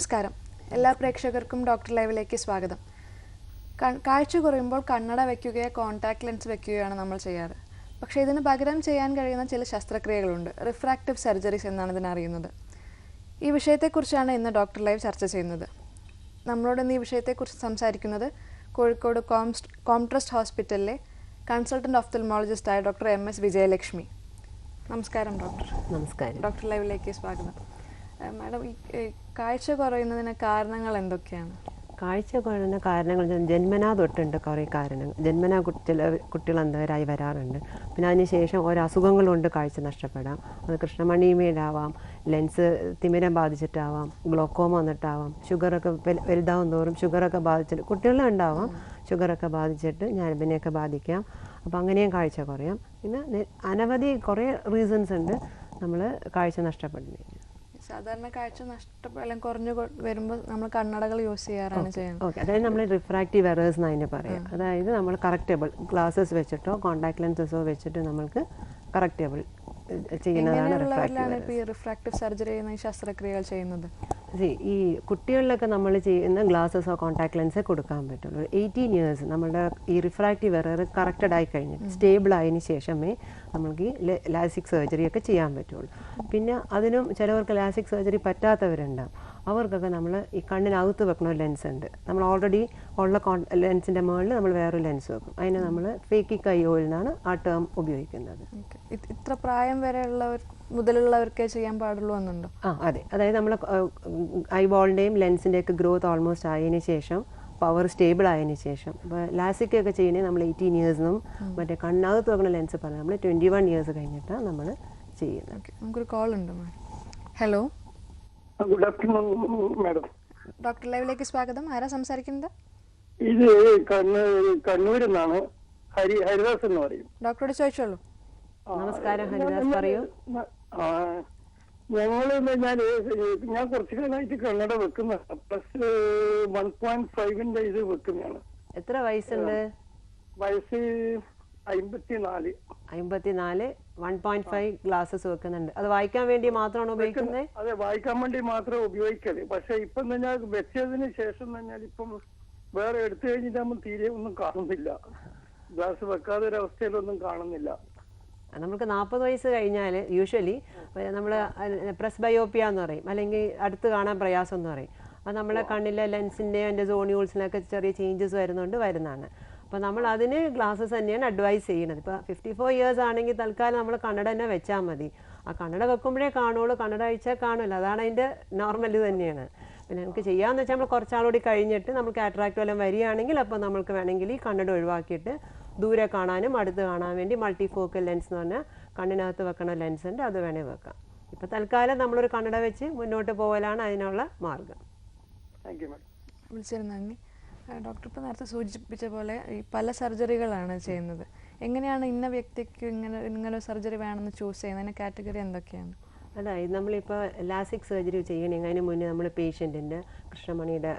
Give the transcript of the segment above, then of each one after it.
നമസ്കാരം. എല്ലാ പ്രേക്ഷകർക്കും ഡോക്ടർ ലൈവിലേക്ക് സ്വാഗതം. കാഴ്ച കുറയുമ്പോൾ കണ്ണട വയ്ക്കുകയോ കോൺടാക്ട് ലെൻസ് വയ്ക്കുകയാണ് നമ്മൾ ചെയ്യാറ്. പക്ഷേ ഇതിന് പകരം ചെയ്യാൻ കഴിയുന്ന ചില ശസ്ത്രക്രിയകളുണ്ട്. റിഫ്രാക്റ്റീവ് സർജറീസ് എന്നാണ് ഇതിനറിയുന്നത് ഈ വിഷയത്തെക്കുറിച്ചാണ് ഇന്ന് ഡോക്ടർ ലൈവ് ചർച്ച ചെയ്യുന്നത്. നമ്മളോട് ഇന്ന് ഈ വിഷയത്തെക്കുറിച്ച് സംസാരിക്കുന്നത് കോഴിക്കോട് കോംസ്റ്റ് കോംട്രസ്റ്റ് ഹോസ്പിറ്റലിലെ കൺസൾട്ടന്റ് ഓഫ്തൽമോളജിസ്റ്റായ ഡോക്ടർ എം എസ് വിജയലക്ഷ്മി. നമസ്കാരം ഡോക്ടർ. നമസ്കാരം. ഡോക്ടർ ലൈവിലേക്ക് സ്വാഗതം. മാഡം ഈ കാഴ്ച കുറയുന്നതിന് കാരണങ്ങൾ എന്തൊക്കെയാണ്? കാഴ്ച കുറയുന്ന കാരണങ്ങൾ ജന്മനാ തൊട്ടുണ്ട് കുറേ കാരണങ്ങൾ. ജന്മനാ ചില കുട്ടികൾ എന്തവരായി വരാറുണ്ട്. പിന്നെ അതിനുശേഷം ഓരോ അസുഖങ്ങൾ കൊണ്ട് കാഴ്ച നഷ്ടപ്പെടാം. അത് കൃഷ്ണമണിമേലാവാം ലെൻസ് തിമിരം ബാധിച്ചിട്ടാവാം ഗ്ലോക്കോമ വന്നിട്ടാവാം ഷുഗറൊക്കെ വലു- വലുതാവും തോറും ഷുഗറൊക്കെ ബാധിച്ചിട്ട് കുട്ടികളിലും ഉണ്ടാവാം ഷുഗറൊക്കെ ബാധിച്ചിട്ട് ഞരമ്പിനെയൊക്കെ ബാധിക്കാം. അപ്പോൾ അങ്ങനെയും കാഴ്ച കുറയാം. പിന്നെ അനവധി കുറേ റീസൺസ് ഉണ്ട് നമ്മൾ കാഴ്ച നഷ്ടപ്പെടുന്നതിന്. സാധാരണ കാഴ്ച നഷ്ടപ്പെ കുറഞ്ഞു വരുമ്പോൾ നമ്മൾ കണ്ണടകൾ യൂസ് ചെയ്യാറാണ് ചെയ്യുന്നത്. ഓക്കെ അതായത് നമ്മൾ റിഫ്രാക്റ്റീവ് എറേഴ്സ് എന്ന് അതിനെ പറയാം. അതായത് നമ്മൾ കറക്റ്റബിൾ ഗ്ലാസസ് വെച്ചിട്ടോ കോൺടാക്ട് ലെൻസസോ വെച്ചിട്ട് നമ്മൾക്ക് കറക്റ്റബിൾ ചെയ്യുന്നതാണ് റിഫ്രാക്റ്റീവ് സർജറി ചെയ്യുന്ന ശസ്ത്രക്രിയകൾ ചെയ്യുന്നത്? ഈ കുട്ടികളിലൊക്കെ നമ്മൾ ചെയ്യുന്ന ഗ്ലാസസോ കോൺടാക്ട് ലെൻസേ കൊടുക്കാൻ പറ്റുള്ളൂ. എയ്റ്റീൻ ഇയേഴ്സ് നമ്മുടെ ഈ റിഫ്രാക്റ്റീവ് എറർ കറക്റ്റഡ് ആയി കഴിഞ്ഞിട്ട് സ്റ്റേബിൾ ആയതിന് ശേഷമേ നമുക്ക് ഈ ലാസിക് സർജറി ഒക്കെ ചെയ്യാൻ പറ്റുള്ളൂ. പിന്നെ അതിനും ചിലവർക്ക് ലാസിക് സർജറി പറ്റാത്തവരുണ്ടാവും. അവർക്കൊക്കെ നമ്മൾ ഈ കണ്ണിനകത്ത് വെക്കണ ഒരു ലെൻസ് ഉണ്ട്. നമ്മൾ ഓൾറെഡി ഉള്ള കോൺ ലെൻസിന്റെ മുകളിൽ നമ്മൾ വേറൊരു ലെൻസ് വെക്കും. അതിന് നമ്മൾ ഫേക്കി കൈ ഓയിൽ എന്നാണ് ആ ടേം ഉപയോഗിക്കുന്നത്. ഇത്ര പ്രായം വരെയുള്ളവർ മുതലുള്ളവർക്കേ ചെയ്യാൻ പാടുള്ളൂ എന്നുണ്ടോ? ആ അതെ. അതായത് നമ്മൾ ഐബോളിന്റെയും ലെൻസിന്റെയൊക്കെ ഗ്രോത്ത് ഓൾമോസ്റ്റ് ആയതിനു ശേഷം പവർ സ്റ്റേബിൾ ആയതിനു ശേഷം ഇപ്പോൾ ലാസിക് ഒക്കെ ചെയ്യുന്നത് നമ്മൾ എയ്റ്റീൻ ഇയേഴ്സിനും മറ്റേ കണ്ണകത്ത് വെക്കുന്ന ലെൻസ് പറഞ്ഞാൽ നമ്മൾ ട്വന്റി വൺ ഇയേഴ്സ് കഴിഞ്ഞിട്ടാണ് നമ്മൾ ചെയ്യുന്നത് നമുക്കൊരു കോൾ ഉണ്ട് hello good afternoon madam. Doctor ലൈവിലേക്ക് സ്വാഗതം. ആരാ സംസാരിക്കുന്നത്? ഇത് കണ്ണൂർ കണ്ണൂരിൽ നിന്നാണ് ഹരി ഹരിദാസ് എന്ന് പറയും. ഡോക്ടറോട് ചോദിച്ചോളൂ. നമസ്കാരം ഹരിദാസ് പറയൂ. ആ, ഞങ്ങൾ ഞാൻ ഞാൻ കുറച്ചു കാലമായിട്ട് കണ്ണട വെക്കുന്ന പ്ലസ് വൺ പോയിന്റ് ഫൈവിന്റെ ഇത് വെക്കുന്നതാണ്. എത്ര വയസ്സുണ്ട്? വയസ്സ് അമ്പത്തിനാല്. അമ്പത്തിനാല്. വൺ പോയിന്റ് ഫൈവ് ഗ്ലാസസ് വെക്കുന്നുണ്ട്. അത് വായിക്കാൻ വേണ്ടി മാത്രമാണോ ഉപയോഗിക്കുന്നത്? അതെ വായിക്കാൻ വേണ്ടി മാത്രമേ ഉപയോഗിക്കൽ. പക്ഷെ ഇപ്പം തന്നെ വെച്ചതിന് ശേഷം തന്നെ ഇപ്പം വേറെ എടുത്തു കഴിഞ്ഞിട്ട് നമ്മൾ തീരെ ഒന്നും കാണുന്നില്ല. ഗ്ലാസ് വെക്കാതെ ഒരു അവസ്ഥയിലൊന്നും കാണുന്നില്ല. നമുക്ക് നാൽപ്പത് വയസ്സ് കഴിഞ്ഞാൽ യൂഷ്വലി നമ്മൾ പ്രസ് ബയോപ്പിയ എന്ന് പറയും. അല്ലെങ്കിൽ അടുത്ത് കാണാൻ പ്രയാസം എന്ന് പറയും. അത് നമ്മളെ കണ്ണിലെ ലെൻസിന്റെയും അതിന്റെ സോണിയൂൾസിനൊക്കെ ചെറിയ ചേഞ്ചസ് വരുന്നുണ്ട് വരുന്നതാണ്. അപ്പോൾ നമ്മൾ അതിന് ഗ്ലാസ്സസ് തന്നെയാണ് അഡ്വൈസ് ചെയ്യുന്നത് ഇപ്പോൾ ഫിഫ്റ്റി ഫോർ ഇയേഴ്സ് ആണെങ്കിൽ തൽക്കാലം നമ്മൾ കണ്ണട തന്നെ വെച്ചാൽ മതി. ആ കണ്ണട വെക്കുമ്പോഴേ കാണുള്ളൂ കണ്ണട അഴിച്ചാൽ കാണില്ല അതാണ് അതിന്റെ നോർമൽ തന്നെയാണ്. പിന്നെ നമുക്ക് ചെയ്യാമെന്ന് വെച്ചാൽ നമ്മൾ കുറച്ചാളൂടി കഴിഞ്ഞിട്ട് നമ്മൾ കാറ്ററാക്ട് വല്ലതും വരികയാണെങ്കിൽ അപ്പോൾ നമുക്ക് വേണമെങ്കിൽ ഈ കണ്ണട ഒഴിവാക്കിയിട്ട് ദൂരെ കാണാനും അടുത്ത് കാണാൻ വേണ്ടി മൾട്ടി ഫോക്കൽ ലെൻസ് എന്ന് പറഞ്ഞാൽ കണ്ണിനകത്ത് വെക്കണ ലെൻസ് ഉണ്ട്. അത് വേണേൽ വെക്കാം. ഇപ്പോൾ തൽക്കാലം നമ്മളൊരു കണ്ണട വെച്ച് മുന്നോട്ട് പോകലാണ് അതിനുള്ള മാർഗം. താങ്ക് യു മാഡം വിളിച്ചിരുന്നു നന്ദി. ആ, ഡോക്ടർ ഇപ്പോൾ നേരത്തെ സൂചിപ്പിച്ച പോലെ ഈ പല സർജറികളാണ് ചെയ്യുന്നത്. എങ്ങനെയാണ് ഇന്ന വ്യക്തിക്ക് ഇങ്ങനെ ഇങ്ങനെ സർജറി വേണമെന്ന് ചൂസ് ചെയ്യുന്നത്? അതിന്റെ കാറ്റഗറി എന്തൊക്കെയാണ്? അതായത് നമ്മളിപ്പോൾ ലാസിക് സർജറി ചെയ്യണമെങ്കിൽ അതിന് മുന്നേ നമ്മൾ പേഷ്യന്റിന്റെ കൃഷ്ണമണിയുടെ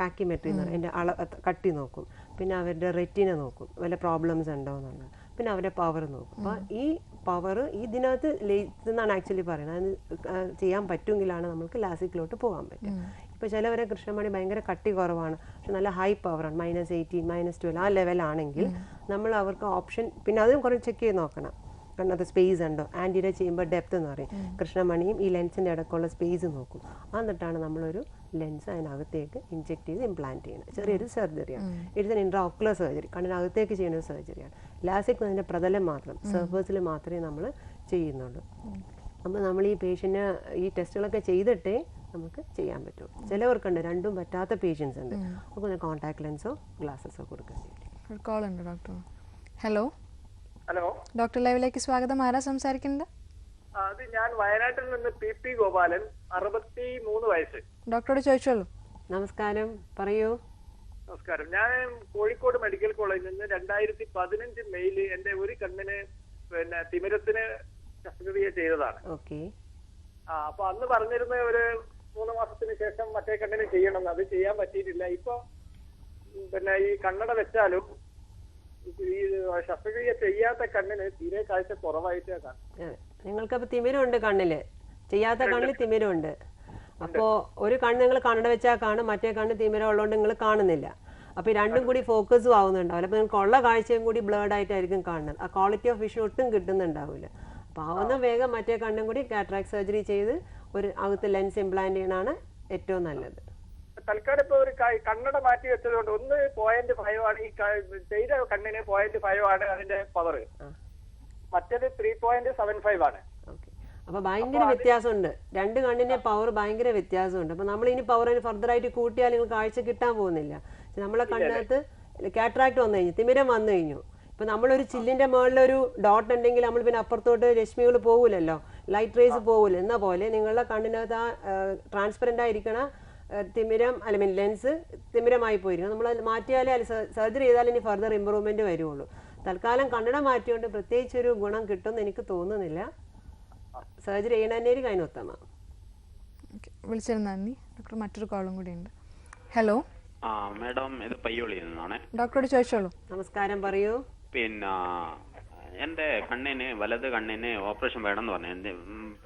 പാക്കിമെട്രി അതിന്റെ അള കട്ടി നോക്കും. പിന്നെ അവരുടെ റെറ്റിന നോക്കും. വല്ല പ്രോബ്ലംസ് ഉണ്ടോ എന്നുള്ളത് പിന്നെ അവരുടെ പവർ നോക്കും. അപ്പോൾ ഈ പവർ ഇതിനകത്ത് എന്നാണ് ആക്ച്വലി പറയുന്നത്. അത് ചെയ്യാൻ പറ്റുമെങ്കിലാണ് നമുക്ക് ലാസിക്കിലോട്ട് പോകാൻ പറ്റും ഇപ്പോൾ ചിലവരെ കൃഷ്ണമണി ഭയങ്കര കട്ടി കുറവാണ്. പക്ഷെ നല്ല ഹൈ പവറാണ് മൈനസ് എയ്റ്റീൻ മൈനസ് ട്വൽവ് ആ ലെവലാണെങ്കിൽ നമ്മൾ അവർക്ക് ഓപ്ഷൻ പിന്നെ അതും കുറച്ച് ചെക്ക് ചെയ്ത് നോക്കണം. കാരണം അത് സ്പേസ് ഉണ്ടോ? ആന്റിയുടെ ചെയ്യുമ്പോൾ ഡെപ്ത് എന്ന് പറയും. കൃഷ്ണമണിയും ഈ ലെൻസിന്റെ ഇടയ്ക്കുള്ള സ്പേസ് നോക്കും. എന്നിട്ടാണ് നമ്മളൊരു ലെൻസ് അതിനകത്തേക്ക് ഇഞ്ചെക്ട് ചെയ്ത് ഇംപ്ലാന്റ് ചെയ്യുന്നത്. ചെറിയൊരു സർജറിയാണ് ഇറ്റ്സ് എൻ ഇൻട്രാ സർജറി കണ്ണിനകത്തേക്ക് ചെയ്യുന്ന ഒരു സർജറിയാണ് ലാസിക് അതിന്റെ പ്രതലം മാത്രം സർഫേസിൽ മാത്രമേ നമ്മൾ ചെയ്യുന്നുള്ളൂ. അപ്പോൾ നമ്മൾ ഈ പേഷ്യന്റിന് ഈ ടെസ്റ്റുകളൊക്കെ ചെയ്തിട്ടേ നമുക്ക് ചെയ്യാൻ പറ്റും. ചിലവർക്കുണ്ട് രണ്ടും പറ്റാത്ത പേഷ്യൻസ് ഉണ്ട്. അപ്പോൾ കോൺടാക്ട് ലെൻസോ ഗ്ലാസസോ കൊടുക്കേണ്ടി വരും ഒരു കോൾ ഉണ്ട് ഡോക്ടർ ഹലോ ഹലോ ഡോക്ടർ ലൈവിലേക്ക് സ്വാഗതം. ആരാ സംസാരിക്കുന്നത്? അത് ഞാൻ വയനാട്ടിൽ നിന്ന് പി പി ഗോപാലൻ അറുപത്തി മൂന്ന് വയസ്സ്. ഡോക്ടറോട് ചോദിച്ചോളൂ. നമസ്കാരം. പറയൂ. നമസ്കാരം. ഞാൻ കോഴിക്കോട് മെഡിക്കൽ കോളേജിൽ നിന്ന് രണ്ടായിരത്തി പതിനഞ്ച് മെയ്യിൽ എന്റെ ഒരു കണ്ണിന് പിന്നെ തിമിരത്തിന് ശസ്ത്രക്രിയ ചെയ്തതാണ്. ഓക്കെ. ആ അപ്പൊ അന്ന് പറഞ്ഞിരുന്ന ഒരു മൂന്ന് മാസത്തിന് ശേഷം മറ്റേ കണ്ണിന് ചെയ്യണം. അത് ചെയ്യാൻ പറ്റിയിട്ടില്ല. ഇപ്പൊ പിന്നെ ഈ കണ്ണട വെച്ചാലും ഈ ശസ്ത്രക്രിയ ചെയ്യാത്ത കണ്ണിന് തീരെ കാഴ്ച കുറവായിട്ട് കാണും. നിങ്ങൾക്കപ്പോൾ തിമിരമുണ്ട് കണ്ണിൽ. ചെയ്യാത്ത കണ്ണിൽ തിമിരമുണ്ട് അപ്പോ ഒരു കണ്ണ് നിങ്ങൾ കണ്ണട വെച്ചാൽ കാണും മറ്റേ കണ്ണ് തിമിരം ഉള്ളതുകൊണ്ട് നിങ്ങൾ കാണുന്നില്ല. അപ്പോൾ ഈ രണ്ടും കൂടി ഫോക്കസും ആവുന്നുണ്ടാവില്ല അപ്പോൾ നിങ്ങൾക്ക് ഉള്ള കാഴ്ചയും കൂടി ബ്ലേഡ് ആയിട്ടായിരിക്കും കാണുന്നത്. ആ ക്വാളിറ്റി ഓഫ് വിഷൻ ഒട്ടും കിട്ടുന്നുണ്ടാവില്ല അപ്പോൾ ആവുന്ന വേഗം മറ്റേ കണ്ണും കൂടി കാട്രാക്ട് സർജറി ചെയ്ത് ഒരു അകത്ത് ലെൻസ് ഇംപ്ലാന്റ് ചെയ്യണതാണ് ഏറ്റവും നല്ലത്. തൽക്കാലം ഇപ്പൊ ഒരു കണ്ണട മാറ്റി വെച്ചതുകൊണ്ട് ഒന്ന് പോയിന്റ് ഫൈവ് ആണ്. ഈ ചെയ്ത കണ്ണിന് പോയിന്റ് ഫൈവ് ആണ് അതിന്റെ പവർ. മറ്റേത് ത്രീ പോയിന്റ് സെവൻ ഫൈവ് ആണ്. അപ്പൊ ഭയങ്കര വ്യത്യാസമുണ്ട്. രണ്ട് കണ്ണിന്റെ പവർ ഭയങ്കര വ്യത്യാസമുണ്ട്. അപ്പൊ നമ്മൾ ഇനി പവർ ഫർദർ ആയിട്ട് കൂട്ടിയാൽ നിങ്ങൾ കാഴ്ച കിട്ടാൻ പോകുന്നില്ല. നമ്മളെ കണ്ണകത്ത് കാറ്ററാക്ട് വന്നു കഴിഞ്ഞു തിമിരം വന്നു കഴിഞ്ഞു. ഇപ്പൊ നമ്മളൊരു ചില്ലിന്റെ മുകളിലൊരു ഡോട്ട് ഉണ്ടെങ്കിൽ നമ്മൾ പിന്നെ അപ്പുറത്തോട്ട് രശ്മികൾ പോകൂലല്ലോ. ലൈറ്റ് റേസ് പോകൂല. എന്ന പോലെ നിങ്ങളുടെ കണ്ണിനകത്ത് ആ ട്രാൻസ്പെറന്റ് ആയിരിക്കണ തിമിരം അല്ല മീൻ ലെൻസ് തിമിരമായി പോയിരിക്കണം. നമ്മൾ മാറ്റിയാലേ അത് സർജറി ചെയ്താലേ ഇനി ഫർദർ ഇമ്പ്രൂവ്മെന്റ് വരുള്ളൂ. തൽക്കാലം കണ്ണട മാറ്റിയോണ്ട് പ്രത്യേകിച്ച് ഒരു ഗുണം കിട്ടുമെന്ന് എനിക്ക് തോന്നുന്നില്ല. സർജറി ചെയ്യണതന്നെയായിരിക്കും അതിനുത്തമ ഉത്തമ. വിളിച്ചത് നന്ദി ഡോക്ടർ മറ്റൊരു കോളും കൂടി ഉണ്ട്. ഹലോ ആ മാഡം ഇത് പയ്യോളിയിൽ നിന്നാണ്. ഡോക്ടറോട് ചോദിച്ചോളൂ. നമസ്കാരം പറയൂ. പിന്നെ എന്റെ കണ്ണിന് വലത് കണ്ണിന് ഓപ്പറേഷൻ വേണം എന്ന് പറഞ്ഞു എന്റെ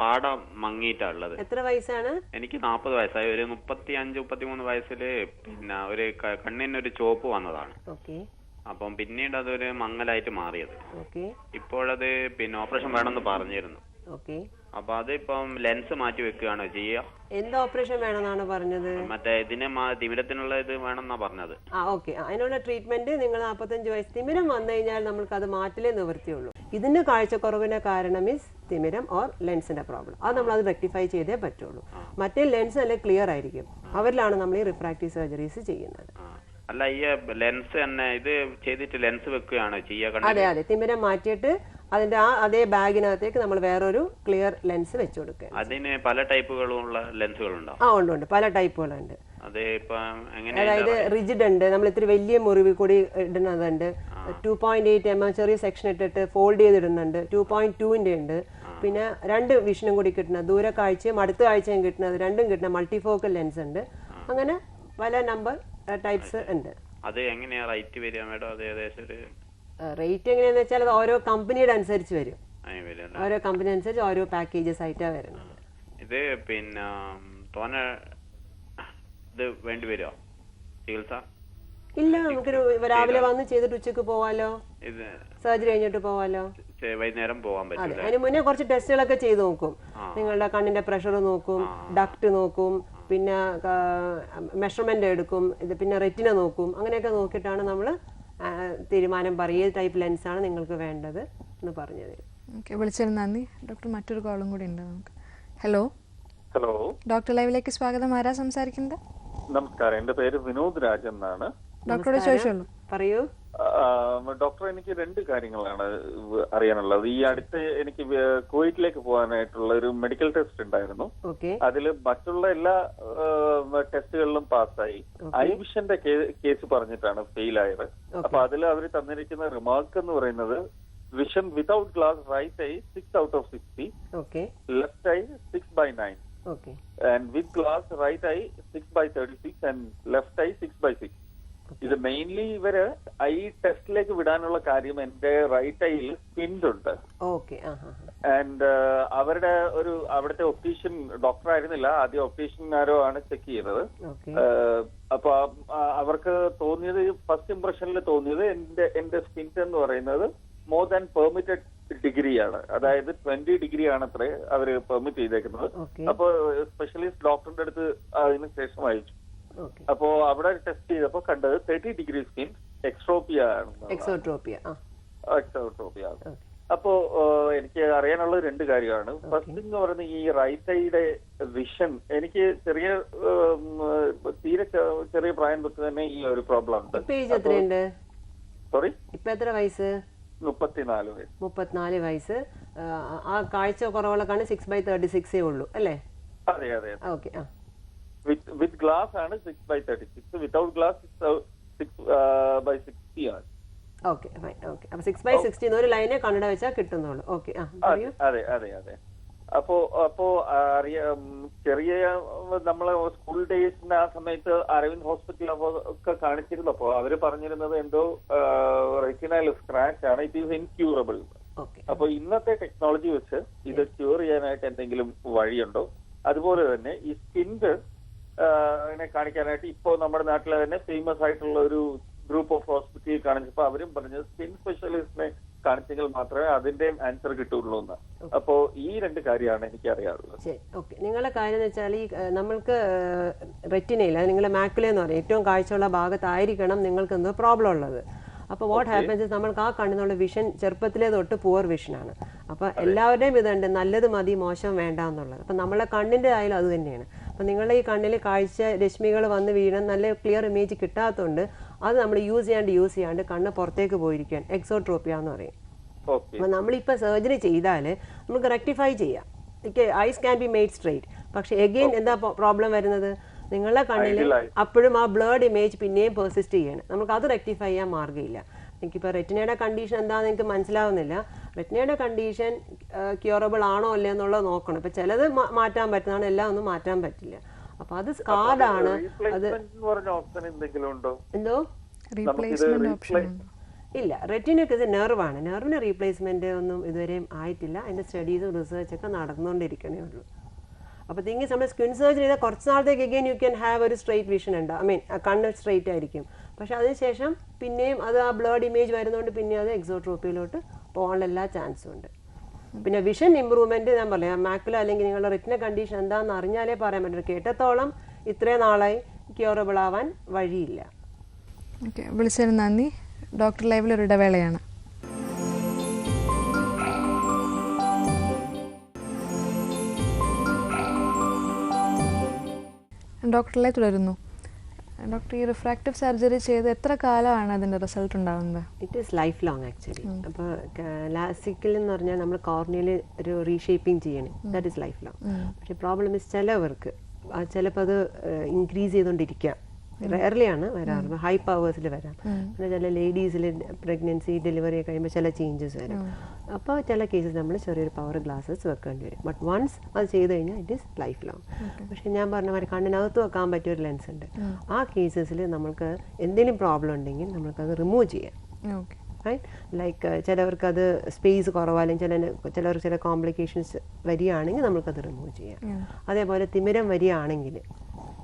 പാടം മങ്ങിയിട്ടാ ഉള്ളത്. എത്ര വയസ്സാണ്? എനിക്ക് നാപ്പത് വയസ്സായി. ഒരു മുപ്പത്തി അഞ്ച് മുപ്പത്തി മൂന്ന് വയസ്സിൽ പിന്നെ ഒരു ക- കണ്ണിന് ഒരു ചോപ്പ് വന്നതാണ്. ഓക്കെ. അപ്പം പിന്നീട് അതൊരു മങ്ങലായിട്ട് മാറിയത്. ഓക്കെ. ഇപ്പോഴത് പിന്നെ ഓപ്പറേഷൻ വേണമെന്ന് പറഞ്ഞിരുന്നു. ഓക്കെ. അപ്പൊ അതിപ്പം ലെൻസ് മാറ്റി വെക്കുകയാണോ ചെയ്യുക. എന്ത് ഓപ്പറേഷൻ വേണമെന്നാണ് പറഞ്ഞത്? മറ്റേ ഇതിന് മാ- തിമിരത്തിനുള്ള ഇത് വേണമെന്നാ പറഞ്ഞത്. ആ ഓക്കെ അതിനുള്ള ട്രീറ്റ്മെന്റ് നിങ്ങൾ നാൽപ്പത്തഞ്ച് വയസ്സ് തിമിരം വന്നു കഴിഞ്ഞാൽ നമ്മൾക്ക് അത് മാറ്റലേ നിവൃത്തിയുള്ളൂ. ഇതിന് കാഴ്ചക്കുറവിന്റെ കാരണം മീൻസ് തിമിരം ഓർ ലെൻസിന്റെ പ്രോബ്ലം അത് നമ്മൾ അത് റെക്ടിഫൈ ചെയ്തേ പറ്റുള്ളൂ. മറ്റേ ലെൻസ് നല്ല ക്ലിയർ ആയിരിക്കും. അവരിലാണ് നമ്മൾ ഈ റിഫ്രാക്റ്റീവ് സർജറീസ് ചെയ്യുന്നത്. ആ. അല്ല ഈ ലെൻസ് തന്നെ ഇത് ചെയ്തിട്ട് ലെൻസ് വെക്കുകയാണോ ചെയ്യുക കണ്ണിന് അതെ അതെ. തിമിരം മാറ്റിയിട്ട് അതിന്റെ ആ അതേ ബാഗിനകത്തേക്ക് നമ്മൾ വേറൊരു ക്ലിയർ ലെൻസ് വെച്ചു കൊടുക്കുക അതിന് പല ടൈപ്പുകളുള്ള ലെൻസുകളുണ്ടോ ആ ഉണ്ട് ഉണ്ട്. പല ടൈപ്പുകളുണ്ട്. അതായത് റിജിഡ് ഉണ്ട്. നമ്മൾ ഇത്തിരി വലിയ മുറിവിൽ കൂടി ഇടുന്നതുണ്ട്. Two point eight M M ചെറിയ സെക്ഷൻ ഇട്ടിട്ട് ഫോൾഡ് ചെയ്തിടുന്നുണ്ട്. ടു പോയിന്റ് ടുവിന്റെ ഉണ്ട്. പിന്നെ രണ്ട് വിഷനും കൂടി കിട്ടുന്ന ദൂര കാഴ്ചയും അടുത്ത കാഴ്ചയും കിട്ടുന്നത് രണ്ടും കിട്ടുന്ന മൾട്ടിഫോക്കൽ ലെൻസ് ഉണ്ട്. അങ്ങനെ പല നമ്പർ ടൈപ്സ് ഉണ്ട്. അത് എങ്ങനെയാ റേറ്റ് വരിക? മേഡം അത് ഏകദേശം ഒരു റേറ്റ് എങ്ങനെയാന്ന് വെച്ചാൽ അത് ഓരോ കമ്പനിയുടെ അനുസരിച്ച് വരും. ഓരോ കമ്പനി അനുസരിച്ച് ഓരോ പാക്കേജസ് ആയിട്ടാ വരുന്നത്. ഇത് പിന്നെ തോന ഇത് വേണ്ടി വരുമോ ചികിത്സ? ഇല്ല നമുക്ക് രാവിലെ വന്ന് ചെയ്തിട്ട് ഉച്ചയ്ക്ക് പോവാലോ? സർജറി കഴിഞ്ഞിട്ട് പോവാലോ? വൈകുന്നേരം പോകാൻ പറ്റില്ല? അതിന് മുന്നേ കുറച്ച് ടെസ്റ്റുകളൊക്കെ ചെയ്ത് നോക്കും. നിങ്ങളുടെ കണ്ണിന്റെ പ്രഷർ നോക്കും ഡക്ട് നോക്കും പിന്നെ മെഷർമെന്റ് എടുക്കും ഇത് പിന്നെ റെറ്റിന നോക്കും അങ്ങനെയൊക്കെ നോക്കിയിട്ടാണ് നമ്മൾ തീരുമാനം പറയും ടൈപ്പ് ലെൻസാണ് നിങ്ങൾക്ക് വേണ്ടത് എന്ന് പറഞ്ഞു തരും ഓക്കെ വിളിച്ചതിന് നന്ദി. ഡോക്ടർ മറ്റൊരു കോളും കൂടി ഉണ്ട് നമുക്ക്. ഹലോ ഹലോ ഡോക്ടർ ലൈവിലേക്ക് സ്വാഗതം. ആരാ സംസാരിക്കുന്നത്? നമസ്കാരം. എന്റെ പേര് വിനോദ് രാജ് എന്നാണ്. ഡോക്ടറോട് ചോദിച്ചോളൂ പറയൂ. ഡോക്ടർ എനിക്ക് രണ്ട് കാര്യങ്ങളാണ് അറിയാനുള്ളത്. ഈ അടുത്ത് എനിക്ക് കുവൈറ്റിലേക്ക് പോകാനായിട്ടുള്ള ഒരു മെഡിക്കൽ ടെസ്റ്റ് ഉണ്ടായിരുന്നു. ഓക്കെ. അതിൽ മറ്റുള്ള എല്ലാ ടെസ്റ്റുകളിലും പാസ്സായി. ഐവിഷന്റെ കേസ് പറഞ്ഞിട്ടാണ് ഫെയിൽ ആയത് അപ്പൊ അതിൽ അവർ തന്നിരിക്കുന്ന റിമാർക്ക് എന്ന് പറയുന്നത് vision without glass right eye six out of sixty okay. Left eye six by nine. And with glass right eye six by thirty six and left eye six by six. ഇത് mainly ഇവർ eye ടെസ്റ്റിലേക്ക് വിടാനുള്ള കാര്യം എന്റെ right ഐയിൽ സ്പിൻഡ് ഉണ്ട്. And അവരുടെ ഒരു അവിടുത്തെ ഒപ്റ്റീഷ്യൻ ഡോക്ടർ ആയിരുന്നില്ല. ആദ്യം ഒപ്റ്റീഷ്യൻമാരോ ആണ് ചെക്ക് ചെയ്തത്. ഓക്കെ അപ്പൊ അവർക്ക് തോന്നിയത് ഫസ്റ്റ് ഇംപ്രഷനിൽ തോന്നിയത് എന്റെ എന്റെ സ്കിൻ എന്ന് പറയുന്നത് മോർ ദാൻ പെർമിറ്റഡ് ഡിഗ്രിയാണ് അതായത് ട്വന്റി ഡിഗ്രി ആണ് അത്രേ അവർ പെർമിറ്റ് ചെയ്തേക്കുന്നത്. അപ്പോൾ അപ്പൊ സ്പെഷ്യലിസ്റ്റ് ഡോക്ടറിന്റെ അടുത്ത് അതിന് ശേഷം അയച്ചു. അപ്പോ അവിടെ ടെസ്റ്റ് ചെയ്തപ്പോ കണ്ടത് തേർട്ടി ഡിഗ്രി സ്കിൻ എക്സ്ട്രോപ്പിയ ആണ് എക്സോട്രോപ്പിയ എക്സ്ട്രോപ്പിയ അപ്പോ എനിക്ക് അറിയാനുള്ള രണ്ട് കാര്യമാണ്. ഫസ്റ്റ് എന്ന് പറയുന്നത് ഈ റൈറ്റ് ഐയുടെ വിഷൻ എനിക്ക് ചെറിയ തീരെ ചെറിയ പ്രായം തൊട്ട് തന്നെ ഈ ഒരു പ്രോബ്ലം ഉണ്ട്. സോറി ഇപ്പൊ എത്ര വയസ്സ്? മുപ്പത്തിനാല് വയസ്സ്. മുപ്പത്തിനാല് വയസ്സ്. ആ, ആ കാഴ്ച കുറവുള്ള കാണി സിക്സ് ബൈ തേർട്ടി സിക്സേ ഉള്ളൂ അല്ലേ? അതെ അതെ ഓക്കെ ആ. വിത്ത് വിത്ത് ഗ്ലാസ് ആണ് six by thirty six without glass six by sixty ആണ് ഓക്കെ ഫൈൻ ഓക്കെ അപ്പൊ സിക്സ് ബൈ സിക്സ്റ്റീന്ന് ഒരു ലൈനെ കണ്ണട വെച്ചാൽ കിട്ടുന്നുള്ളൂ. ഓക്കെ അതെ അതെ അതെ അപ്പോ അപ്പോ അറിയ ചെറിയ നമ്മളെ സ്കൂൾ ഡേയ്സിന്റെ ആ സമയത്ത് അരവിന്ദ് ഹോസ്പിറ്റൽ ഒക്കെ കാണിച്ചിരുന്നപ്പോ അവർ പറഞ്ഞിരുന്നത് എന്തോ റെറ്റിനൽ സ്ക്രാച്ച് ആണ്. ഇറ്റ് ഈസ് ഇൻക്യൂറബിൾ ഓക്കെ അപ്പൊ ഇന്നത്തെ ടെക്നോളജി വെച്ച് ഇത് ക്യൂർ ചെയ്യാനായിട്ട് എന്തെങ്കിലും വഴിയുണ്ടോ? അതുപോലെ തന്നെ ഈ സ്കിൻഡ് കാണിക്കാനായിട്ട് ഇപ്പോ നമ്മുടെ നാട്ടിലെ തന്നെ ഫേമസ് ആയിട്ടുള്ള ഒരു ഗ്രൂപ്പ് ഓഫ് ഹോസ്പിറ്റലിൽ കാണിച്ചപ്പോ അവരും പറഞ്ഞത് സ്കിൻ സ്പെഷ്യലിസ്റ്റിനെ കാണിച്ചെങ്കിൽ മാത്രമേ അതിന്റെ ആൻസർ കിട്ടുള്ളൂ എന്ന്. അപ്പോ ഈ രണ്ട് കാര്യമാണ് എനിക്ക് അറിയാറുള്ളത് ഓക്കെ നിങ്ങളുടെ കാര്യം എന്ന് വെച്ചാൽ ഈ നമ്മൾക്ക് റെറ്റിനയിൽ നിങ്ങളുടെ മാക്കുല എന്ന് പറയും. ഏറ്റവും കാഴ്ചയുള്ള ഭാഗത്തായിരിക്കണം നിങ്ങൾക്ക് എന്തോ പ്രോബ്ലം ഉള്ളത്. അപ്പോൾ വാട്ട് ഹാപ്പൻസ് നമ്മൾക്ക് ആ കണ്ണിനുള്ള വിഷൻ ചെറുപ്പത്തിലേ തൊട്ട് പുവർ വിഷനാണ് അപ്പോൾ എല്ലാവരുടെയും ഇതുണ്ട്. നല്ലത് മതി മോശം വേണ്ട എന്നുള്ളത്. അപ്പോൾ നമ്മളെ കണ്ണിന്റെ ആയാലും അത് തന്നെയാണ്. അപ്പം നിങ്ങളുടെ ഈ കണ്ണിൽ കാഴ്ച രശ്മികൾ വന്ന് വീഴാൻ നല്ല ക്ലിയർ ഇമേജ് കിട്ടാത്തതുകൊണ്ട് അത് നമ്മൾ യൂസ് ചെയ്യാണ്ട് യൂസ് ചെയ്യാണ്ട് കണ്ണ് പുറത്തേക്ക് പോയിരിക്കാൻ എക്സോട്രോപ്പിയ എന്ന് പറയും. അപ്പം നമ്മളിപ്പോൾ സർജറി ചെയ്താൽ നമുക്ക് റെക്ടിഫൈ ചെയ്യാം. Eyes can be made straight പക്ഷെ എഗെയിൻ എന്താ പ്രോബ്ലം വരുന്നത്? നിങ്ങളുടെ കണ്ണിൽ അപ്പോഴും ആ ബ്ലേഡ് ഇമേജ് പിന്നെയും പെർസിസ്റ്റ് ചെയ്യണം. നമുക്ക് അത് റെക്ടിഫൈ ചെയ്യാൻ മാർഗമില്ല. എനിക്കിപ്പോൾ റെറ്റിനയുടെ കണ്ടീഷൻ എന്താണെന്ന് എനിക്ക് മനസ്സിലാവുന്നില്ല. റെറ്റിനയുടെ കണ്ടീഷൻ ക്യൂറബിൾ ആണോ അല്ലേ എന്നുള്ളത് നോക്കണം. ഇപ്പം ചിലത് മാറ്റാൻ പറ്റുന്നതാണ് എല്ലാം ഒന്നും മാറ്റാൻ പറ്റില്ല. അപ്പൊ അത് സ്കാർഡാണ് അത് എന്തോ? ഇല്ല റെറ്റിനൊക്കെ ഇത് നെർവാണ് നെർവിന് റീപ്ലേസ്മെന്റ് ഒന്നും ഇതുവരെയും ആയിട്ടില്ല. അതിന്റെ സ്റ്റഡീസും റിസർച്ചൊക്കെ നടന്നുകൊണ്ടിരിക്കണേ ഉള്ളൂ. അപ്പോൾ തിങ്കി നമ്മൾ സ്കിൻ സർജറി ചെയ്താൽ കുറച്ച് നാളത്തേക്ക് അഗെയിൻ യു ക്യാൻ ഹാവ് ഒരു സ്ട്രെയിറ്റ് വിഷൻ ഉണ്ട്. ഐ മീൻ കണ്ണ് സ്ട്രെയിറ്റ് ആയിരിക്കും. പക്ഷെ അതിനുശേഷം പിന്നെയും അത് ആ ബ്ലേഡ് ഇമേജ് വരുന്നതുകൊണ്ട് പിന്നെ അത് എക്സോട്രോപ്പിയിലോട്ട് പോകാനുള്ള എല്ലാ ചാൻസും ഉണ്ട്. പിന്നെ വിഷൻ ഇമ്പ്രൂവ്മെന്റ് ഞാൻ പറയാം മാക്കുല അല്ലെങ്കിൽ നിങ്ങളുടെ റെറ്റിന കണ്ടീഷൻ എന്താണെന്ന് അറിഞ്ഞാലേ പറയാൻ പറ്റുള്ളൂ കേട്ടത്തോളം ഇത്രയും നാളായി ക്യൂറബിൾ ആവാൻ വഴിയില്ല. ഓക്കെ വിളിച്ചതിന് നന്ദി. ഡോക്ടർ ലൈവിൽ ഒരു ഇടവേളയാണ്. ഡോക്ടർ ലൈവ് തുടരുന്നു. ഡോക്ടർ ഈ റിഫ്രാക്റ്റീവ് സർജറി ചെയ്ത് എത്ര കാലമാണ് അതിന്റെ റിസൾട്ട് ഉണ്ടാകുന്നത് it is life long actually അപ്പോൾ ലാസിക്കൽ എന്ന് പറഞ്ഞാൽ നമ്മൾ കോർണിയൽ ഒരു റീഷേപ്പിംഗ് ചെയ്യണം. ദാറ്റ് ഈസ് ലൈഫ് ലോങ് പക്ഷേ പ്രോബ്ലം ഇസ് ചിലവർക്ക് ചിലപ്പോൾ അത് ഇൻക്രീസ് ചെയ്തുകൊണ്ടിരിക്കാം റയർലി ആണ് വരാറ്. ഹൈ പവേഴ്സിൽ വരാം പിന്നെ ചില ലേഡീസിൽ പ്രഗ്നൻസി ഡെലിവറി കഴിയുമ്പോൾ ചില ചേഞ്ചസ് വരും. അപ്പോൾ ചില കേസസ് നമ്മൾ ചെറിയൊരു പവർ ഗ്ലാസ്സസ് വെക്കേണ്ടി വരും. ബട്ട് വൺസ് അത് ചെയ്ത് കഴിഞ്ഞാൽ ഇറ്റ് ഈസ് ലൈഫ് ലോങ് പക്ഷേ ഞാൻ പറഞ്ഞ മാതിരി കണ്ണിനകത്ത് വെക്കാൻ പറ്റിയ ഒരു ലെൻസ് ഉണ്ട്. ആ കേസസിൽ നമുക്ക് എന്തെങ്കിലും പ്രോബ്ലം ഉണ്ടെങ്കിൽ നമുക്കത് റിമൂവ് ചെയ്യാം. ഓക്കെ റൈറ്റ് ലൈക്ക് ചിലവർക്ക് അത് സ്പേസ് കുറവാല്ലെങ്കിൽ ചില ചിലവർക്ക് ചില കോംപ്ലിക്കേഷൻസ് വരികയാണെങ്കിൽ നമുക്കത് റിമൂവ് ചെയ്യാം. അതേപോലെ തിമിരം വരികയാണെങ്കിൽ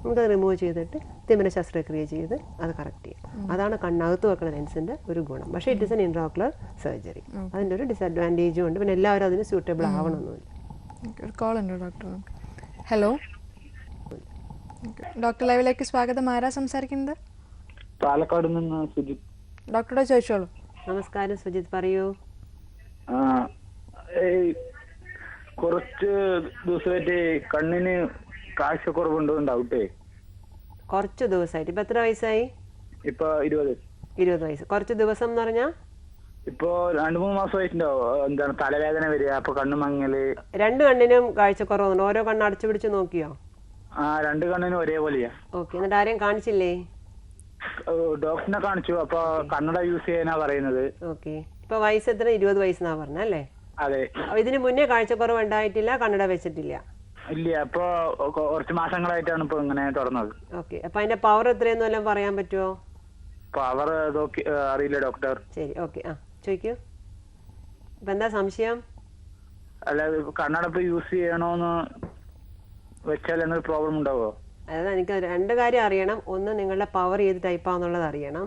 നമുക്കത് റിമൂവ് ചെയ്തിട്ട് തിമിര ശസ്ത്രക്രിയ ചെയ്ത് അത് കറക്റ്റ് ചെയ്യാം. അതാണ് കണ്ണകത്ത് വെക്കുന്ന ലെൻസിന്റെ ഒരു ഗുണം. പക്ഷേ it is an intraocular surgery അതിന്റെ ഒരു ഡിസഡ്വാന്റേജും ഉണ്ട്. പിന്നെ എല്ലാവരും അതിന് സ്യൂട്ടബിൾ ആവണമെന്നില്ല ഒരു കോൾ ഉണ്ട് ഡോക്ടർ ഹലോ ഡോക്ടർ ലൈവിലേക്ക് സ്വാഗതം. ആരാ സംസാരിക്കുന്നത്? പാലക്കാട് നിന്ന് സുജിത്. ഡോക്ടറെ ചോദിച്ചോളൂ. നമസ്കാരം സുജിത് പറയൂ. ആ, കുറച്ച് ദിവസമായിട്ട് കണ്ണിന് കാഴ്ചക്കുറവുണ്ട് ഡൗട്ടേ കുറച്ച് ദിവസമായിട്ട് ഇപ്പൊ എത്ര വയസ്സായി? ഇപ്പൊ ഇരുപത്. ഇരുപത് വയസ്സ്. കുറച്ച് ദിവസം എന്ന് പറഞ്ഞാ? ഇപ്പോ രണ്ടു മൂന്ന് മാസമായിട്ടുണ്ടോ എന്താണ് തലവേദന വരിക അപ്പൊ കണ്ണു മങ്ങൽ? രണ്ട് കണ്ണിനും കാഴ്ചക്കുറവുണ്ട് ഓരോ കണ്ണ് അടച്ചു പിടിച്ച് നോക്കിയോ? ആ രണ്ട് കണ്ണിനും ഒരേപോലെയാ. ഓക്കെ എന്നിട്ട് ആരെയും കാണിച്ചില്ലേ? ഡോക്ടറിനെ കാണിച്ചു. അപ്പൊ കണ്ണട യൂസ് ചെയ്യാനാ പറയുന്നത്. ഓക്കെ. ഇപ്പൊ വയസ്സ് എത്ര? ഇരുപത് വയസ്സെന്നാ പറഞ്ഞല്ലേ അതെ. ഇതിന് മുന്നേ കാഴ്ചക്കുറവ് ഉണ്ടായിട്ടില്ല കണ്ണട വെച്ചിട്ടില്ല. ഇല്ല അപ്പൊ കൊ- കുറച്ച് മാസങ്ങളായിട്ടാണ് ഇപ്പൊ ഇങ്ങനെ തുറന്നത് ഓക്കെ അപ്പൊ അതിന്റെ പവർ എത്രയെന്ന് വല്ലതും പറയാൻ പറ്റുമോ പവർ അറിയില്ല ഡോക്ടർ ശരി ഓക്കെ ആ ചോദിക്കൂ. ഇപ്പൊ എന്താ സംശയം? അല്ല കണ്ണടപ്പ് യൂസ് ചെയ്യണോന്ന് വെച്ചാൽ എന്തൊരു പ്രോബ്ലം ഉണ്ടാവോ? അതായത് എനിക്ക് രണ്ട് കാര്യം അറിയണം. ഒന്ന് നിങ്ങളുടെ പവർ ഏത് ടൈപ്പാന്നുള്ളത് അറിയണം.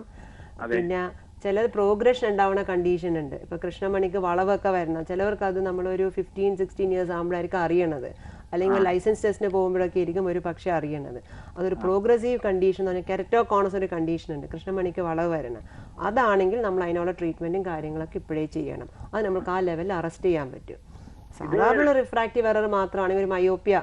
പിന്നെ ചില പ്രോഗ്രഷൻ ഉണ്ടാവുന്ന കണ്ടീഷൻ ഉണ്ട്. ഇപ്പൊ കൃഷ്ണമണിക്ക് വളവൊക്കെ വരണം ചിലവർക്ക് അത് നമ്മളൊരു ഫിഫ്റ്റീൻ സിക്സ്റ്റീൻ ഇയേഴ്സ് ആകുമ്പോഴായിരിക്കും അറിയണത്. അല്ലെങ്കിൽ ലൈസൻസ് ടെസ്റ്റിന് പോകുമ്പോഴൊക്കെ ആയിരിക്കും ഒരു പക്ഷേ അറിയേണ്ടത് അതൊരു പ്രോഗ്രസീവ് കണ്ടീഷൻ എന്ന് പറഞ്ഞാൽ കെരറ്റോകോണസ് ഒരു കണ്ടീഷൻ ഉണ്ട്. കൃഷ്ണമണിക്ക് വളവ് വരണം. അതാണെങ്കിൽ നമ്മൾ അതിനുള്ള ട്രീറ്റ്മെന്റും കാര്യങ്ങളൊക്കെ ഇപ്പോഴേ ചെയ്യണം. അത് നമ്മൾക്ക് ആ ലെവലിൽ അറസ്റ്റ് ചെയ്യാൻ പറ്റും. സാധാരണ റിഫ്രാക്റ്റീവ് എറർ മാത്രമാണെങ്കിൽ ഒരു മയോപ്യ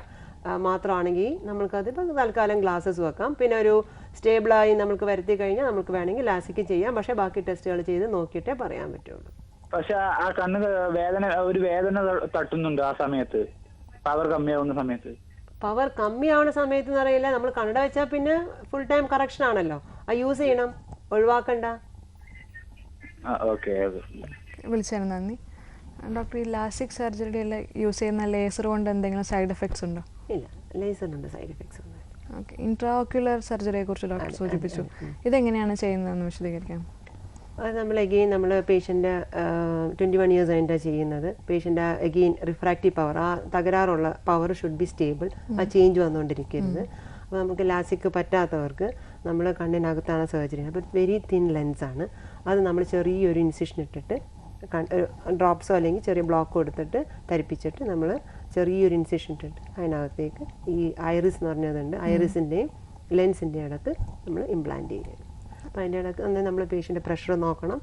മാത്രമാണെങ്കിൽ നമുക്കത് ഇപ്പം തൽക്കാലം ഗ്ലാസ്സസ് വെക്കാം. പിന്നെ ഒരു സ്റ്റേബിളായി നമുക്ക് വരുത്തി കഴിഞ്ഞാൽ നമുക്ക് വേണമെങ്കിൽ ലാസിക്ക് ചെയ്യാം. പക്ഷേ ബാക്കി ടെസ്റ്റുകൾ ചെയ്ത് നോക്കിയിട്ടേ പറയാൻ പറ്റുള്ളൂ. പക്ഷെ ആ കണ്ണ് വേദന ഒരു വേദന തട്ടുന്നുണ്ട് ആ സമയത്ത്. പവർ കമ്മിയാവുന്ന സമയത്ത്. പവർ കമ്മിയാവുന്ന സമയത്ത് എന്ന് അറിയില്ല നമ്മൾ കണ്ണട വെച്ചാൽ പിന്നെ ഫുൾ ടൈം കറക്ഷൻ ആണല്ലോ. ആ യൂസ് ചെയ്യണം. ഒഴിവാക്കണ്ട. ആ ഓക്കെ വിളിച്ചതിന് നന്ദി. ഡോക്ടർ ഈ ലാസ്റ്റിക് സർജറിയിൽ യൂസ് ചെയ്യുന്ന ലേസർ കൊണ്ട് എന്തെങ്കിലും സൈഡ് എഫക്ട്സ് ഉണ്ടോ? ഇല്ല. ലേസറിനുണ്ട് സൈഡ് എഫക്ട്സ് ഉണ്ട് ഓക്കെ ഇൻട്രാോക്യുലർ സർജറിയെ കുറിച്ച് ഡോക്ടർ സൂചിപ്പിച്ചു. ഇതെങ്ങനെയാണ് ചെയ്യുന്നതെന്ന് വിശദീകരിക്കാം. അത് നമ്മൾ എഗെയിൻ നമ്മൾ പേഷ്യന്റെ ട്വന്റി വൺ ഇയേഴ്സ് കഴിഞ്ഞിട്ടാണ് ചെയ്യുന്നത്. പേഷ്യന്റെ എഗെയിൻ റിഫ്രാക്റ്റീവ് പവർ ആ തകരാറുള്ള പവർ ഷുഡ് ബി സ്റ്റേബിൾ ആ ചേഞ്ച് വന്നുകൊണ്ടിരിക്കരുത് അപ്പോൾ നമുക്ക് ലാസിക്ക് പറ്റാത്തവർക്ക് നമ്മൾ കണ്ണിനകത്താണ് സർജറി അപ്പോൾ വെരി തിൻ ലെൻസാണ് അത് നമ്മൾ ചെറിയൊരു ഇൻസിഷൻ ഇട്ടിട്ട് ഡ്രോപ്സോ അല്ലെങ്കിൽ ചെറിയ ബ്ലോക്ക് കൊടുത്തിട്ട് തരിപ്പിച്ചിട്ട് നമ്മൾ ചെറിയൊരു ഇൻസിഷൻ ഇട്ടിട്ട് അതിനകത്തേക്ക് ഈ ഐറിസ് എന്ന് പറഞ്ഞതുണ്ട്. ഐറിസിന്റെയും ലെൻസിന്റെയും ഇടയ്ക്ക് നമ്മൾ ഇംപ്ലാന്റ് ചെയ്യുന്നത് അപ്പോൾ അതിന്റെ ഇടയ്ക്ക് അന്ന് നമ്മൾ പേഷ്യന്റെ പ്രഷർ നോക്കണം.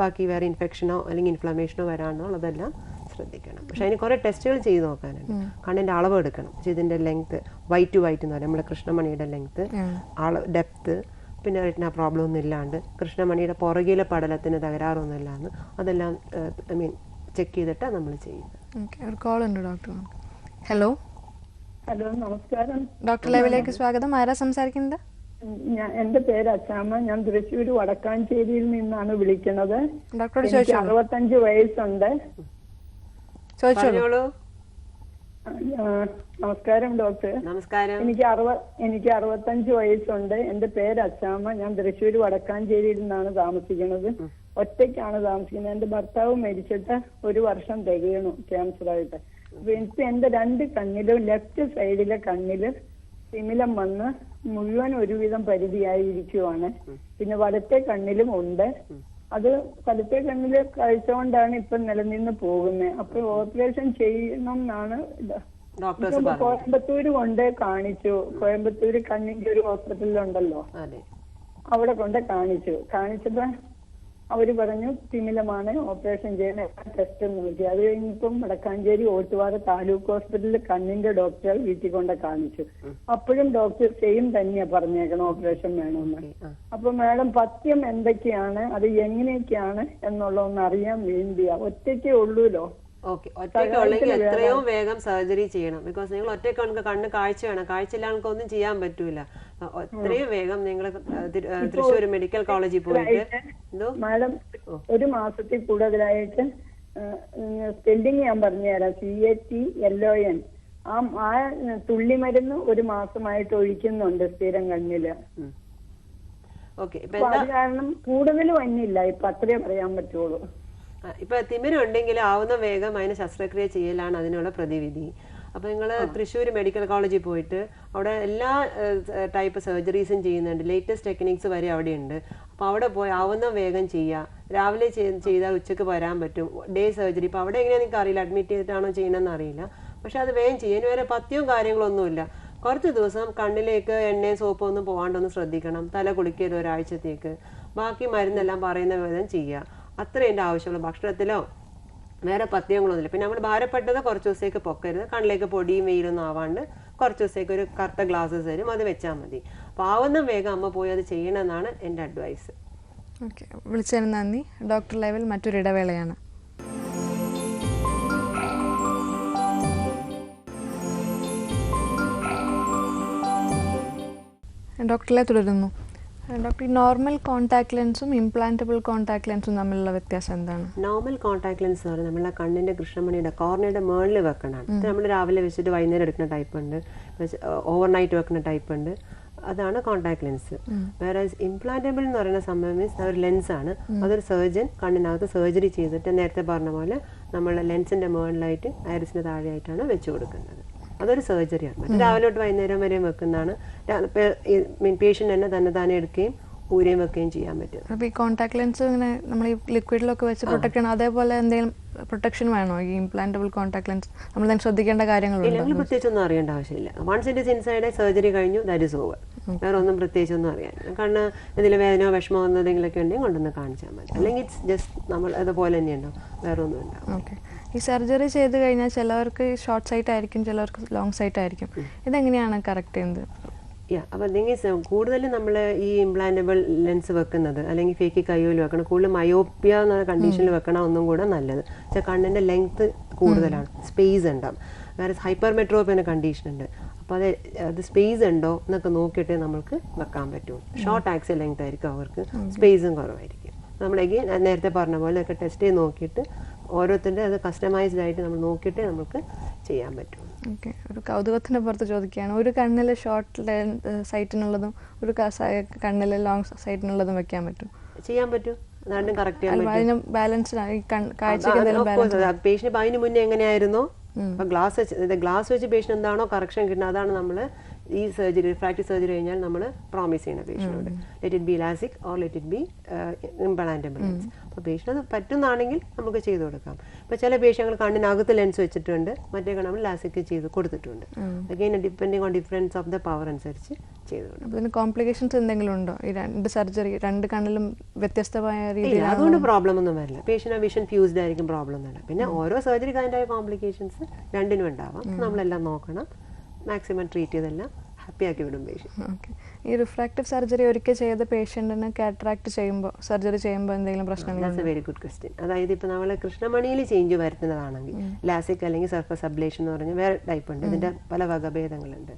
ബാക്കി വേറെ ഇൻഫെക്ഷനോ അല്ലെങ്കിൽ ഇൻഫ്ലമേഷനോ വരാണോ അതെല്ലാം ശ്രദ്ധിക്കണം. പക്ഷേ അതിന് കുറേ ടെസ്റ്റുകൾ ചെയ്ത് നോക്കാനുണ്ട്. കണ്ണിന്റെ അളവ് എടുക്കണം. പക്ഷേ ഇതിന്റെ ലെങ്ത്ത് വൈറ്റ് ടു വൈറ്റ് എന്ന് പറയും. നമ്മുടെ കൃഷ്ണമണിയുടെ ലെങ്ത്ത് അളവ് ഡെപ്ത്ത് പിന്നെ റെറ്റിന പ്രോബ്ലം ഒന്നും ഇല്ലാണ്ട് കൃഷ്ണമണിയുടെ പുറകിലെ പടലത്തിന് തകരാറൊന്നും ഇല്ലാന്ന് അതെല്ലാം ഐ മീൻ ചെക്ക് ചെയ്തിട്ടാണ് നമ്മൾ ചെയ്യുന്നത്. ഓക്കെ ഒരു കോൾ ഉണ്ട് ഡോക്ടർ ഹലോ ഹലോ നമസ്കാരം. ഡോക്ടർ ലൈവിലേക്ക് സ്വാഗതം. ആരാ സംസാരിക്കുന്നത്? ഞാൻ എന്റെ പേര് അച്ചാമ്മ ഞാൻ തൃശ്ശൂർ വടക്കാഞ്ചേരിയിൽ നിന്നാണ് വിളിക്കുന്നത്. ഡോക്ടറോട് എനിക്ക് ചോദിച്ചോളൂ. അറുപത്തഞ്ച് വയസ്സുണ്ട്. ചോദിച്ചോളൂ. പറഞ്ഞോളൂ. ആ, നമസ്കാരം ഡോക്ടർ. നമസ്കാരം. എനിക്ക് അറുപ എനിക്ക് അറുപത്തഞ്ച് വയസ്സുണ്ട്. എന്റെ പേര് അച്ചാമ്മ ഞാൻ തൃശ്ശൂർ വടക്കാഞ്ചേരിയിൽ നിന്നാണ് താമസിക്കുന്നത്. ഒറ്റയ്ക്കാണ് താമസിക്കുന്നത്. എന്റെ ഭർത്താവ് മരിച്ചിട്ട് ഒരു വർഷം തികയണു ക്യാൻസർ ആയിട്ട്. അപ്പൊ എനിക്ക് എന്റെ രണ്ട് കണ്ണിലും ലെഫ്റ്റ് സൈഡിലെ കണ്ണിൽ തിമിലം വന്ന് മുഴുവൻ ഒരുവിധം പരിധിയായിരിക്കുവാണ്. പിന്നെ വലത്തെ കണ്ണിലും ഉണ്ട്. അത് വലത്തെ കണ്ണിൽ കഴിച്ചുകൊണ്ടാണ് കൊണ്ടാണ് ഇപ്പൊ നിലനിന്ന് പോകുന്നത് അപ്പൊ ഓപ്പറേഷൻ ചെയ്യണം എന്നാണ് കോയമ്പത്തൂര് കൊണ്ട് കാണിച്ചു. കോയമ്പത്തൂര് കണ്ണിന്റെ ഒരു ഹോസ്പിറ്റലിലുണ്ടല്ലോ. അവിടെ കൊണ്ട് കാണിച്ചു. കാണിച്ചപ്പോ അവർ പറഞ്ഞു തിമിലമാണ് ഓപ്പറേഷൻ ചെയ്യുന്ന ടെസ്റ്റ് നോക്കി അത് കഴിഞ്ഞിപ്പം വടക്കാഞ്ചേരി ഓട്ടുപാറ താലൂക്ക് ഹോസ്പിറ്റലിൽ കണ്ണിന്റെ ഡോക്ടറെ വീട്ടിൽ കൊണ്ട് കാണിച്ചു. അപ്പോഴും ഡോക്ടർ സെയിം തന്നെയാ പറഞ്ഞേക്കണം ഓപ്പറേഷൻ വേണമെന്ന്. അപ്പൊ മാഡം പത്യം എന്തൊക്കെയാണ് അത് എങ്ങനെയൊക്കെയാണ് എന്നുള്ളതൊന്ന് അറിയാൻ വേണ്ടിയാ. ഒറ്റയ്ക്കേ ഉള്ളൂലോ? ഓക്കെ. ഒറ്റയ്ക്ക് ഉള്ളെങ്കിൽ എത്രയോ വേഗം സർജറി ചെയ്യണം. ബിക്കോസ് നിങ്ങൾ ഒറ്റയ്ക്ക് ഉണ്ടെങ്കിൽ കണ്ണ് കാഴ്ച വേണം. കാഴ്ചയില്ലാണ്ട് ഒന്നും ചെയ്യാൻ പറ്റൂല. എത്രയും വേഗം നിങ്ങൾ തൃശ്ശൂർ മെഡിക്കൽ കോളേജിൽ പോയിട്ട് എന്തോ? മാഡം ഒരു മാസത്തിൽ കൂടുതലായിട്ട് സ്പെല്ലിങ് ഞാൻ പറഞ്ഞുതരാം C A T L O N ആ ആ തുള്ളിമരുന്ന് ഒരു മാസമായിട്ട് ഒഴിക്കുന്നുണ്ട് സ്ഥിരം കണ്ണിൽ. ഓക്കെ. അത് കാരണം കൂടുതൽ വന്നില്ല ഇപ്പൊ അത്രേ പറയാൻ പറ്റുള്ളൂ. ഇപ്പൊ തിമിരം ഉണ്ടെങ്കിൽ ആവുന്ന വേഗം അതിന് ശസ്ത്രക്രിയ ചെയ്യലാണ് അതിനുള്ള പ്രതിവിധി. അപ്പൊ നിങ്ങൾ തൃശ്ശൂർ മെഡിക്കൽ കോളേജിൽ പോയിട്ട് അവിടെ എല്ലാ ടൈപ്പ് സർജറീസും ചെയ്യുന്നുണ്ട്. ലേറ്റസ്റ്റ് ടെക്നിക്സ് വരെ അവിടെ ഉണ്ട് അപ്പോൾ അവിടെ പോയി ആവുന്ന വേഗം ചെയ്യുക രാവിലെ ചെയ്താൽ ഉച്ചയ്ക്ക് വരാൻ പറ്റും. ഡേ സർജറി ഇപ്പോൾ അവിടെ എങ്ങനെയാണെന്ന് എനിക്ക് അറിയില്ല? അഡ്മിറ്റ് ചെയ്തിട്ടാണോ ചെയ്യണമെന്ന് അറിയില്ല. പക്ഷെ അത് വേഗം ചെയ്യും. വരെ പത്യവും കാര്യങ്ങളൊന്നുമില്ല. കുറച്ച് ദിവസം കണ്ണിലേക്ക് എണ്ണയും സോപ്പും ഒന്നും പോകാണ്ടൊന്ന് ശ്രദ്ധിക്കണം. തല കുളിക്കരുത് ഒരാഴ്ചത്തേക്ക്. ബാക്കി മരുന്നെല്ലാം പറയുന്ന വിധം ചെയ്യുക അത്രയും എന്റെ ആവശ്യമുള്ളൂ ഭക്ഷണത്തിലോ വേറെ പത്യങ്ങളൊന്നുമില്ല പിന്നെ നമ്മൾ ഭാരപ്പെട്ടത് കുറച്ച് ദിവസത്തേക്ക് പൊക്കരുത്. കണ്ണിലേക്ക് പൊടിയും വെയിലൊന്നും ആവാണ്ട് കുറച്ച് ദിവസത്തേക്ക് ഒരു കറുത്ത ഗ്ലാസ്സസ് തരും. അത് വെച്ചാൽ മതി. അപ്പോൾ ആവുന്ന വേഗം അമ്മ പോയി അത് ചെയ്യണമെന്നാണ് എന്റെ അഡ്വൈസ് ഓക്കെ വിളിച്ചതിന് നന്ദി. ഡോക്ടർ ലൈവിൽ മറ്റൊരു ഇടവേളയാണ്. ഡോക്ടറിലെ തുടരുന്നു. ഡോക്ടർ നോർമൽ കോൺടാക്ട് ലെൻസും ഇംപ്ലാന്റബിൾ കോൺടാക്ട് ലെൻസും തമ്മിലുള്ള വ്യത്യാസം എന്താണ്? നോർമൽ കോൺടാക്ട് ലെൻസ് എന്ന് പറയുന്നത് നമ്മളെ കണ്ണിന്റെ കൃഷ്ണമണിയുടെ കോർണയുടെ മേളിൽ വെക്കണം ഇത് നമ്മൾ രാവിലെ വെച്ചിട്ട് വൈകുന്നേരം എടുക്കുന്ന ടൈപ്പ് ഉണ്ട്. ഓവർനൈറ്റ് വെക്കുന്ന ടൈപ്പ് ഉണ്ട്. അതാണ് കോൺടാക്ട് ലെൻസ് വേറെ ഇംപ്ലാന്റബിൾ എന്ന് പറയുന്ന സംഭവം മീൻസ് ഒരു ലെൻസ് ആണ്. അതൊരു സർജൻ കണ്ണിനകത്ത് സർജറി ചെയ്തിട്ട് നേരത്തെ പറഞ്ഞ പോലെ നമ്മൾ ലെൻസിന്റെ മേളിലായിട്ട് ഐറിസിന്റെ താഴെയായിട്ടാണ് വെച്ച് കൊടുക്കുന്നത്. അതൊരു സർജറിയാണ് മറ്റേ രാവിലെ തൊട്ട് വൈകുന്നേരം വരെയും വെക്കുന്നതാണ്. പേഷ്യന്റ് തന്നെ തന്നെ താനെ എടുക്കുകയും ഊരയും വെക്കുകയും ചെയ്യാൻ പറ്റും. അപ്പോൾ ഈ കോൺടാക്ട് ലെൻസ് ഇങ്ങനെ നമ്മൾ ഈ ലിക്വിഡിലൊക്കെ വെച്ച് പ്രൊട്ടക്ട് ചെയ്യണം. അതേപോലെ എന്തെങ്കിലും പ്രൊട്ടക്ഷൻ വേണോ? ഈ ഇംപ്ലാന്റബിൾ കോൺടാക്ട് ലെൻസ് നമ്മൾ തന്നെ ശ്രദ്ധിക്കേണ്ട കാര്യങ്ങൾ പ്രത്യേകിച്ച് ഒന്നും പ്രത്യേകിച്ചൊന്നും അറിയേണ്ട ആവശ്യമില്ല. Once it is inside surgery കഴിഞ്ഞു ദാറ്റ് ഇസ് ഓവർ വേറെ ഒന്നും പ്രത്യേകിച്ചൊന്നും അറിയാൻ കാരണം എന്തെങ്കിലും വേദനയോ വിഷമോ എന്തെങ്കിലുമൊക്കെ ഉണ്ടെങ്കിൽ കൊണ്ടുവന്ന് കാണിച്ചാൽ മതി. അല്ലെങ്കിൽ ഇറ്റ്സ് ജസ്റ്റ് നമ്മൾ അതുപോലെ തന്നെ ഉണ്ടാവും വേറെ ഒന്നും ഉണ്ടാവും ഓക്കെ ഈ സർജറി ചെയ്ത് കഴിഞ്ഞാൽ ചിലവർക്ക് ഷോർട്ട് സൈറ്റ് ആയിരിക്കും ചിലവർക്ക് ലോങ് സൈറ്റ് ആയിരിക്കും. ഇതെങ്ങനെയാണ് കറക്റ്റ് ചെയ്യുന്നത്? അപ്പോൾ തിങ്സ് കൂടുതലും നമ്മൾ ഈ ഇംപ്ലാന്റബിൾ ലെൻസ് വെക്കുന്നത് അല്ലെങ്കിൽ ഫേക്ക് കയ്യോയിൽ വെക്കണം കൂടുതൽ മയോപ്പിയ എന്ന കണ്ടീഷനിൽ വെക്കണം ഒന്നും കൂടെ നല്ലത്. പക്ഷേ കണ്ണിന്റെ ലെങ്ത് കൂടുതലാണ് സ്പേസ് ഉണ്ടാവും. വേറെ ഹൈപ്പർ മെട്രോപ്പ് എന്ന കണ്ടീഷൻ ഉണ്ട്. അപ്പോൾ അത് അത് സ്പേസ് ഉണ്ടോ എന്നൊക്കെ നോക്കിയിട്ടേ നമുക്ക് വെക്കാൻ പറ്റുള്ളൂ ഷോർട്ട് ആക്സൽ ലെങ്ത് ആയിരിക്കും അവർക്ക് സ്പേസും കുറവായിരിക്കും. നമ്മൾ നേരത്തെ പറഞ്ഞ പോലെ ഒക്കെ ടെസ്റ്റ് ചെയ്ത് നോക്കിയിട്ട് ഓരോരുത്തരുടെ അത് കസ്റ്റമൈസ്ഡ് ആയിട്ട് നമ്മൾ നോക്കിയിട്ട് നമുക്ക് ചെയ്യാൻ പറ്റും. ഓക്കെ ഒരു കൗതുകത്തിന്റെ പുറത്ത് ചോദിക്കുകയാണ്. ഒരു കണ്ണിൽ ഷോർട്ട് സൈറ്റിനുള്ളതും ഒരു കണ്ണിൽ ലോങ് സൈറ്റിനുള്ളതും വെക്കാൻ പറ്റും. ചെയ്യാൻ പറ്റും. രണ്ടും കറക്റ്റ് ചെയ്യാൻ പറ്റും. പേഷ്യന്റ് അതിന് മുന്നേ എങ്ങനെയായിരുന്നോ? ഗ്ലാസ് വെച്ച് ഗ്ലാസ് വെച്ച് പേഷ്യന്റ് എന്താണോ കറക്ഷൻ കിട്ടുന്നത് അതാണ് നമ്മൾ ഈ സർജറി റിഫ്രാക്റ്റീവ് സർജറി കഴിഞ്ഞാൽ നമ്മൾ പ്രോമിസ് ചെയ്യണം പേഷ്യനോട് let it be LASIK or let it be implant എംബുലൻസ് അപ്പോൾ പേഷ്യന്റ് അത് പറ്റുന്നതാണെങ്കിൽ നമുക്ക് ചെയ്തു കൊടുക്കാം. ഇപ്പോൾ ചില പേഷ്യങ്ങൾ കണ്ണിനകത്ത് ലെൻസ് വെച്ചിട്ടുണ്ട്. മറ്റേ നമ്മൾ ലാസിക് ചെയ്ത് കൊടുത്തിട്ടുണ്ട്. Again depending on difference of the power അനുസരിച്ച് ചെയ്തു കൊടുക്കും. കോംപ്ലിക്കേഷൻസ് എന്തെങ്കിലും ഉണ്ടോ? ഈ രണ്ട് സർജറി രണ്ട് കണ്ണിലും വ്യത്യസ്തമായ രീതിയിൽ അതുകൊണ്ട് പ്രോബ്ലം ഒന്നും വരില്ല. പേഷ്യന്റ് വിഷൻ ഫ്യൂസ്ഡ് ആയിരിക്കും പ്രോബ്ലം എന്നല്ല പിന്നെ ഓരോ സർജറി കാര്യമായ കോംപ്ലിക്കേഷൻസ് രണ്ടിനും ഉണ്ടാവാം. നമ്മളെല്ലാം നോക്കണം. മാക്സിമം ട്രീറ്റ് ചെയ്തെല്ലാം ഹാപ്പി ആക്കി വിടും പേഷ്യന്റ് ഓക്കെ ഈ റിഫ്രാക്റ്റീവ് സർജറി ഒരിക്കൽ ചെയ്ത പേഷ്യന്റിന് കാറ്ററാക്ട് ചെയ്യുമ്പോൾ സർജറി ചെയ്യുമ്പോൾ എന്തെങ്കിലും പ്രശ്നങ്ങൾ that's a very good question അതായത് ഇപ്പോൾ നമ്മൾ കൃഷ്ണമണിയിൽ ചേഞ്ച് വരുത്തുന്നതാണെങ്കിൽ ലാസിക് അല്ലെങ്കിൽ സർഫസ് അബ്ലേഷൻ എന്ന് പറഞ്ഞ വേറെ ടൈപ്പ് ഉണ്ട്. ഇതിന്റെ പല വകഭേദങ്ങളുണ്ട്.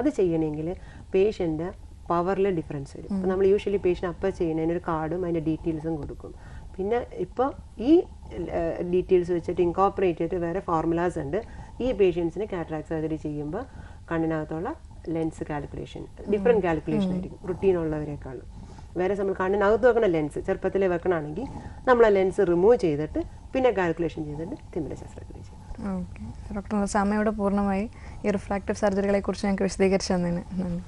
അത് ചെയ്യണമെങ്കിൽ പേഷ്യന്റ് പവറിൽ ഡിഫറൻസ് വരും. അപ്പോൾ നമ്മൾ യൂഷ്വലി പേഷ്യന്റ് അപ്പം ചെയ്യുന്നതിന് ഒരു കാർഡും അതിന്റെ ഡീറ്റെയിൽസും കൊടുക്കും. പിന്നെ ഇപ്പോൾ ഈ ഡീറ്റെയിൽസ് വെച്ചിട്ട് ഇൻകോപ്പറേറ്റ് ചെയ്തിട്ട് വേറെ ഫോർമുലാസ് ഉണ്ട്. ഈ പേഷ്യൻസിന് കാറ്ററാക്ട് സർജറി ചെയ്യുമ്പോൾ കണ്ണിനകത്തുള്ള ലെൻസ് കാൽക്കുലേഷൻ ഡിഫറെന്റ് കാൽക്കുലേഷൻ ആയിരിക്കും. റുട്ടീൻ ഉള്ളവരെക്കാളും. വേറെ നമ്മൾ കണ്ണിനകത്ത് വെക്കണ ലെൻസ് ചെറുപ്പത്തിൽ വെക്കണമെങ്കിൽ നമ്മൾ ആ ലെൻസ് റിമൂവ് ചെയ്തിട്ട് പിന്നെ കാൽക്കുലേഷൻ ചെയ്തിട്ട് തിമിര ശസ്ത്രക്രിയ ചെയ്യും. ഓക്കെ ഡോക്ടർ സമയോടെ പൂർണമായി. ഈ റിഫ്രാക്റ്റീവ് സർജറികളെ കുറിച്ച് ഞങ്ങൾക്ക് വിശദീകരിച്ചു തന്നതിന് നന്ദി.